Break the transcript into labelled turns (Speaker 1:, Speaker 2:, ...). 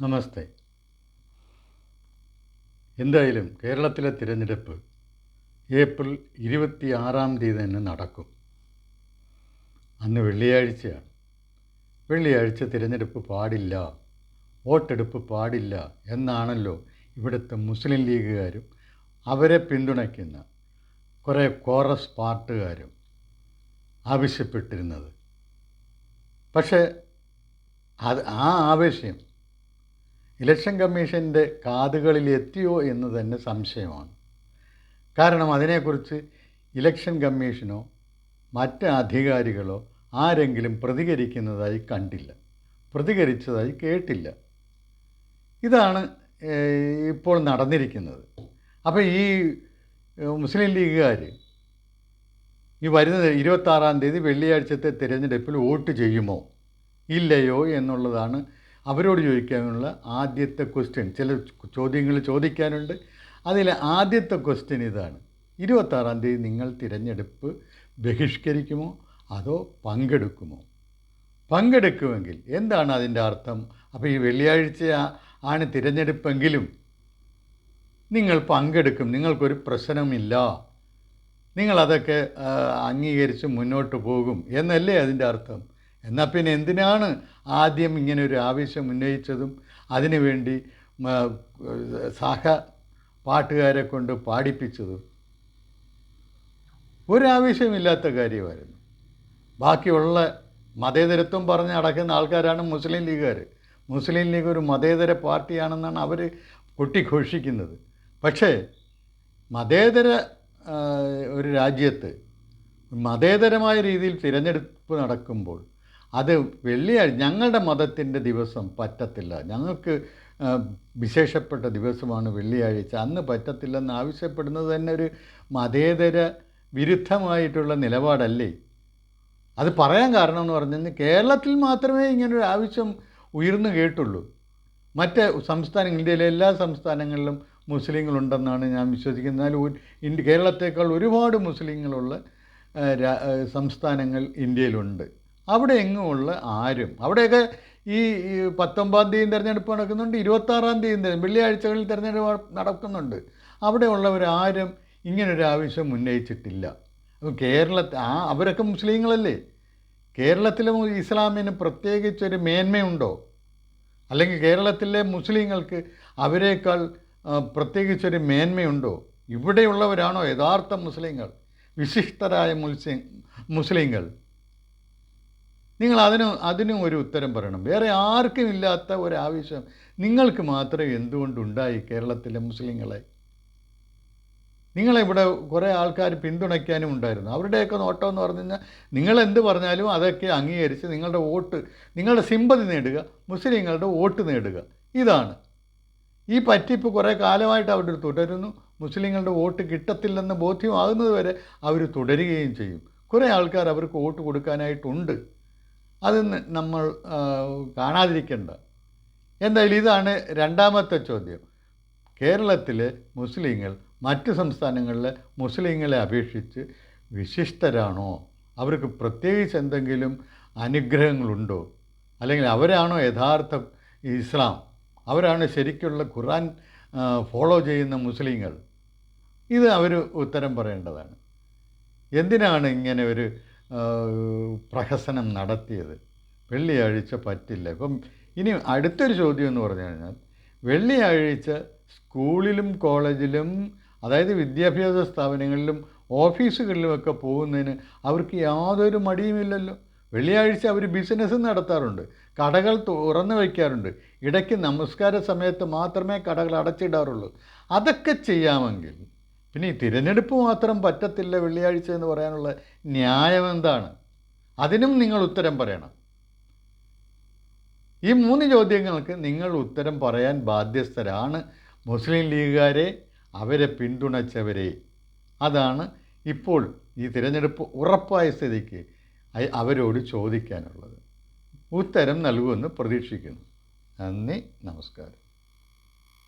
Speaker 1: നമസ്തേ. എന്തായാലും കേരളത്തിലെ തിരഞ്ഞെടുപ്പ് ഏപ്രിൽ ഇരുപത്തി ആറാം തീയതി തന്നെ നടക്കും. അന്ന് വെള്ളിയാഴ്ചയാണ്. വെള്ളിയാഴ്ച തിരഞ്ഞെടുപ്പ് പാടില്ല വോട്ടെടുപ്പ് പാടില്ല എന്നാണല്ലോ ഇവിടുത്തെ മുസ്ലിം ലീഗുകാരും അവരെ പിന്തുണയ്ക്കുന്ന കുറേ കോറസ് പാർട്ടുകാരും ആവശ്യപ്പെട്ടിരുന്നത്. പക്ഷേ അത് ആ ആവശ്യം ഇലക്ഷൻ കമ്മീഷന്റെ കാതുകളിൽ എത്തിയോ എന്ന് തന്നെ സംശയമാണ്. കാരണം അതിനെക്കുറിച്ച് ഇലക്ഷൻ കമ്മീഷനോ മറ്റ് അധികാരികളോ ആരെങ്കിലും പ്രതികരിക്കുന്നതായി കണ്ടില്ല. പ്രതികരിച്ചതായി കേട്ടില്ല. ഇതാണ് ഇപ്പോൾ നടന്നിരിക്കുന്നത്. അപ്പോൾ ഈ മുസ്ലിം ലീഗുകാർ ഈ വരുന്ന ഇരുപത്താറാം തീയതി വെള്ളിയാഴ്ചത്തെ തിരഞ്ഞെടുപ്പിൽ വോട്ട് ചെയ്യുമോ? ഇല്ലയോ എന്നുള്ളതാണ് അവരോട് ചോദിക്കാനുള്ള ആദ്യത്തെ ക്വസ്റ്റ്യൻ ചില ചോദ്യങ്ങൾ ചോദിക്കാനുണ്ട്. അതിലെ ആദ്യത്തെ ക്വസ്റ്റ്യൻ ഇതാണ്. ഇരുപത്താറാം തീയതി നിങ്ങൾ തിരഞ്ഞെടുപ്പ് ബഹിഷ്കരിക്കുമോ? അതോ പങ്കെടുക്കുമോ? പങ്കെടുക്കുമെങ്കിൽ എന്താണ് അതിന്റെ അർത്ഥം? അപ്പോൾ ഈ വെള്ളിയാഴ്ച ആണ് തിരഞ്ഞെടുപ്പെങ്കിലും നിങ്ങൾ പങ്കെടുക്കും. നിങ്ങൾക്കൊരു പ്രശ്നമില്ല. നിങ്ങളതൊക്കെ അംഗീകരിച്ച് മുന്നോട്ട് പോകും എന്നല്ലേ അതിന്റെ അർത്ഥം? എന്നാൽ പിന്നെ എന്തിനാണ് ആദ്യം ഇങ്ങനെ ഒരു ആവശ്യം ഉന്നയിച്ചതും അതിനുവേണ്ടി സഹ പാട്ടുകാരെ കൊണ്ട് പാടിപ്പിച്ചതും? ഒരാവശ്യമില്ലാത്ത കാര്യമായിരുന്നു. ബാക്കിയുള്ള മതേതരത്വം പറഞ്ഞ് നടക്കുന്ന ആൾക്കാരാണ് മുസ്ലിം ലീഗുകാർ. മുസ്ലിം ലീഗ് ഒരു മതേതര പാർട്ടിയാണെന്നാണ് അവർ കൊട്ടിഘോഷിക്കുന്നത്. പക്ഷേ മതേതര ഒരു രാജ്യത്ത് മതേതരമായ രീതിയിൽ തിരഞ്ഞെടുപ്പ് നടക്കുമ്പോൾ അത് വെള്ളിയാഴ്ച ഞങ്ങളുടെ മതത്തിന്റെ ദിവസം പറ്റത്തില്ല. ഞങ്ങൾക്ക് വിശേഷപ്പെട്ട ദിവസമാണ് വെള്ളിയാഴ്ച. അന്ന് പറ്റത്തില്ലെന്ന് ആവശ്യപ്പെടുന്നത് തന്നെ ഒരു മതേതര വിരുദ്ധമായിട്ടുള്ള നിലപാടല്ലേ? അത് പറയാൻ കാരണം എന്ന് പറഞ്ഞാൽ കേരളത്തിൽ മാത്രമേ ഇങ്ങനൊരു ആവശ്യം ഉയർന്നു കേട്ടുള്ളൂ. മറ്റ് സംസ്ഥാനങ്ങൾ ഇന്ത്യയിലെ എല്ലാ സംസ്ഥാനങ്ങളിലും മുസ്ലിങ്ങളുണ്ടെന്നാണ് ഞാൻ വിശ്വസിക്കുന്നത്. എന്നാൽ കേരളത്തേക്കാൾ ഒരുപാട് മുസ്ലിങ്ങളുള്ള സംസ്ഥാനങ്ങൾ ഇന്ത്യയിലുണ്ട്. അവിടെ എങ്ങുമുള്ള ആരും. അവിടെയൊക്കെ ഈ പത്തൊമ്പതാം തീയതി തിരഞ്ഞെടുപ്പ് നടക്കുന്നുണ്ട് ഇരുപത്താറാം തീയതി വെള്ളിയാഴ്ചകളിൽ തിരഞ്ഞെടുപ്പ് നടക്കുന്നുണ്ട്. അവിടെയുള്ളവരാരും ഇങ്ങനൊരു ആവശ്യം ഉന്നയിച്ചിട്ടില്ല. അപ്പോൾ കേരളത്തിൽ ആ അവരൊക്കെ മുസ്ലിങ്ങളല്ലേ? കേരളത്തിലെ ഇസ്ലാമിന് പ്രത്യേകിച്ചൊരു മേന്മയുണ്ടോ? അല്ലെങ്കിൽ കേരളത്തിലെ മുസ്ലിങ്ങൾക്ക് അവരെക്കാൾ പ്രത്യേകിച്ചൊരു മേന്മയുണ്ടോ? ഇവിടെയുള്ളവരാണോ യഥാർത്ഥ മുസ്ലിങ്ങൾ? വിശിഷ്ടരായ മുസ്ലിം മുസ്ലിങ്ങൾ. നിങ്ങൾ അതിന് അതിനും ഒരു ഉത്തരം പറയണം. വേറെ ആർക്കും ഇല്ലാത്ത ഒരാവശ്യം നിങ്ങൾക്ക് മാത്രം എന്തുകൊണ്ടുണ്ടായി കേരളത്തിലെ മുസ്ലിങ്ങളെ? നിങ്ങളെ ഇവിടെ കുറേ ആൾക്കാർ പിന്തുണയ്ക്കാനും ഉണ്ടായിരുന്നു. അവരുടെയൊക്കെ നോട്ടം എന്ന് പറഞ്ഞു കഴിഞ്ഞാൽ നിങ്ങൾ എന്ത് പറഞ്ഞാലും അതൊക്കെ അംഗീകരിച്ച് നിങ്ങളുടെ വോട്ട് നിങ്ങളുടെ സിമ്പതി നേടുക മുസ്ലിങ്ങളുടെ വോട്ട് നേടുക. ഇതാണ്. ഈ പറ്റിപ്പ് കുറേ കാലമായിട്ട് അവർ തുടരുന്നു. മുസ്ലിങ്ങളുടെ വോട്ട് കിട്ടത്തില്ലെന്ന് ബോധ്യമാകുന്നത് വരെ അവർ തുടരുകയും ചെയ്യും. കുറേ ആൾക്കാർ അവർക്ക് വോട്ട് കൊടുക്കാനായിട്ടുണ്ട്. അത് നമ്മൾ കാണാതിരിക്കേണ്ട. എന്തായാലും ഇതാണ് രണ്ടാമത്തെ ചോദ്യം. കേരളത്തിലെ മുസ്ലിങ്ങൾ മറ്റ് സംസ്ഥാനങ്ങളിലെ മുസ്ലിങ്ങളെ അപേക്ഷിച്ച് വിശിഷ്ടരാണോ? അവർക്ക് പ്രത്യേകിച്ച് എന്തെങ്കിലും അനുഗ്രഹങ്ങളുണ്ടോ? അല്ലെങ്കിൽ അവരാണോ യഥാർത്ഥ ഇസ്ലാം? അവരാണ് ശരിക്കുള്ള ഖുറാൻ ഫോളോ ചെയ്യുന്ന മുസ്ലിങ്ങൾ? ഇത് അവർ ഉത്തരം പറയേണ്ടതാണ്. എന്തിനാണ് ഇങ്ങനെ ഒരു പ്രഹസനം നടത്തിയത്. വെള്ളിയാഴ്ച പറ്റില്ല. ഇപ്പം ഇനി അടുത്തൊരു ചോദ്യം എന്ന് പറഞ്ഞു കഴിഞ്ഞാൽ വെള്ളിയാഴ്ച സ്കൂളിലും കോളേജിലും അതായത് വിദ്യാഭ്യാസ സ്ഥാപനങ്ങളിലും ഓഫീസുകളിലുമൊക്കെ പോകുന്നതിന് അവർക്ക് യാതൊരു മടിയുമില്ലല്ലോ വെള്ളിയാഴ്ച അവർ ബിസിനസ് നടത്താറുണ്ട്. കടകൾ തുറന്നു വയ്ക്കാറുണ്ട്. ഇടയ്ക്ക് നമസ്കാര സമയത്ത് മാത്രമേ കടകൾ അടച്ചിടാറുള്ളൂ. അതൊക്കെ ചെയ്യാമെങ്കിൽ പിന്നെ ഈ തിരഞ്ഞെടുപ്പ് മാത്രം പറ്റത്തില്ല വെള്ളിയാഴ്ച എന്ന് പറയാനുള്ള ന്യായം എന്താണ്? അതിനും നിങ്ങൾ ഉത്തരം പറയണം. ഈ മൂന്ന് ചോദ്യങ്ങൾക്ക് നിങ്ങൾ ഉത്തരം പറയാൻ ബാധ്യസ്ഥരാണ് മുസ്ലിം ലീഗുകാരെ അവരെ പിന്തുണച്ചവരെ. അതാണ് ഇപ്പോൾ ഈ തിരഞ്ഞെടുപ്പ് ഉറപ്പായ സ്ഥിതിക്ക് അവരോട് ചോദിക്കാനുള്ളത്. ഉത്തരം നൽകുമെന്ന് പ്രതീക്ഷിക്കുന്നു. നന്ദി നമസ്കാരം.